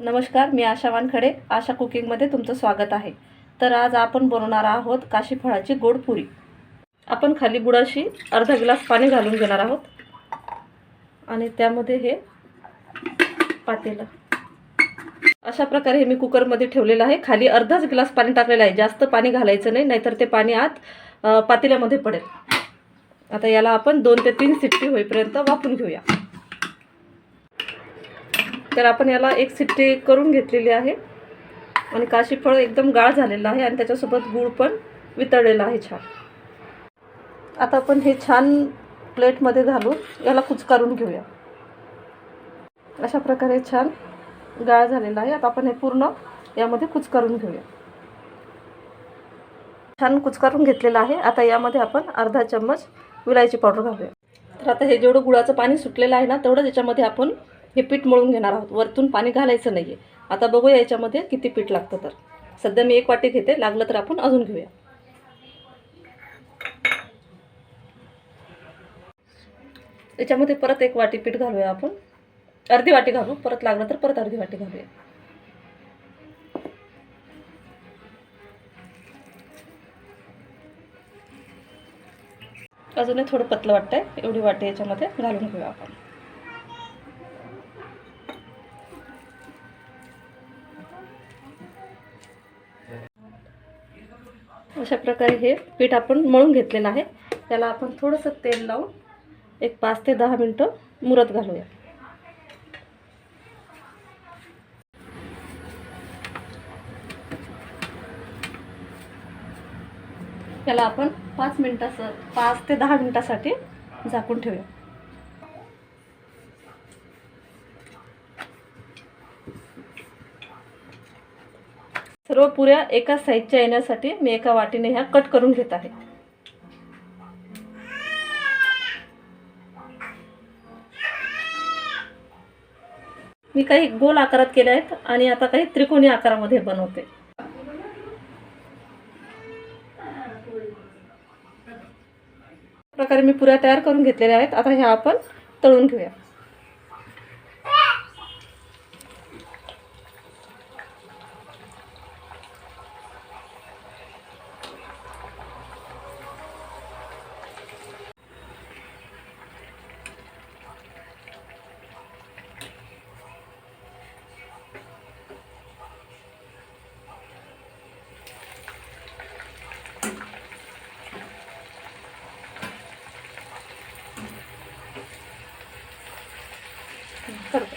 नमस्कार मी आशा वानखडे. आशा कुकिंगमध्ये तुमचं स्वागत आहे. तर आज आपण बनवणार आहोत काशी फळाची गोड पुरी. आपण खाली बुडाशी अर्धा ग्लास पाणी घालून घेणार आहोत. आणि त्यामध्ये हे पातेलं. अशा प्रकारे हे मी कुकरमध्ये ठेवलेलं आहे. खाली अर्धाच ग्लास पाणी टाकलेलं आहे. जास्त पाणी घालायचं नाही नाहीतर ते पाणी आत पातेल्यामध्ये पडेल. आता याला आपण दोन ते तीन सिट्टी होईपर्यंत वाफून घेऊया. तर आपण याला एक सिट्टी करून घेतलेली आहे. आणि काशी फळ एकदम गाळ झालेलं आहे आणि त्याच्यासोबत गूळ पण वितळलेला आहे छान. आता आपण हे छान प्लेटमध्ये घालून याला कुचकारून घेऊया. अशा प्रकारे छान गाळ झालेला आहे. आता आपण हे पूर्ण यामध्ये कुचकारून घेऊया. छान कुचकारून घेतलेलं आहे. आता यामध्ये आपण अर्धा चम्मच विलायची पावडर घालूया. तर आता हे जेवढं गुळाचं पाणी सुटलेलं आहे ना तेवढंच याच्यामध्ये आपण हे पीठ मळून घेणार आहोत. वरतून पाणी घालायचं नाही आहे आता बघूया याच्यामध्ये किती पीठ लागतं तर. सध्या मी एक वाटी घेते. लागलं तर आपण अजून घेऊया. याच्यामध्ये परत एक वाटी पीठ घालूया आपण. अर्धी वाटी घालू. परत लागलं तर परत अर्धी वाटी घालूया. अजूनही थोडं पतलं वाटतंय. एवढी वाटी याच्यामध्ये घालून घेऊया आपण. अशा प्रकारे हे पीठ आपण मळून घेतलेलं आहे. त्याला आपण थोडंसं तेल लावून एक पाच ते दहा मिनटं मुरत घालूया. त्याला आपण पाच मिनटाचं पाच ते दहा मिनटासाठी झाकून ठेवूया. सर्व पुऱ्या एका साईजच्या येण्यासाठी मी एका वाटीने ह्या कट करून घेत आहे. मी काही गोल आकारात केले आहेत आणि आता काही त्रिकोणी आकारामध्ये बनवते. प्रकारे मी पुऱ्या तयार करून घेतलेल्या आहेत. आता ह्या आपण तळून घेऊया. करतो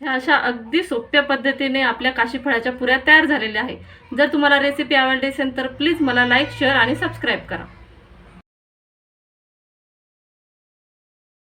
ह्या अशा अगदी सोप्या पद्धतीने आपल्या काशी फळाच्या पुऱ्या तयार झालेल्या आहेत. जर तुम्हाला रेसिपी आवडली असेल तर प्लीज मला लाईक शेअर आणि सबस्क्राईब करा.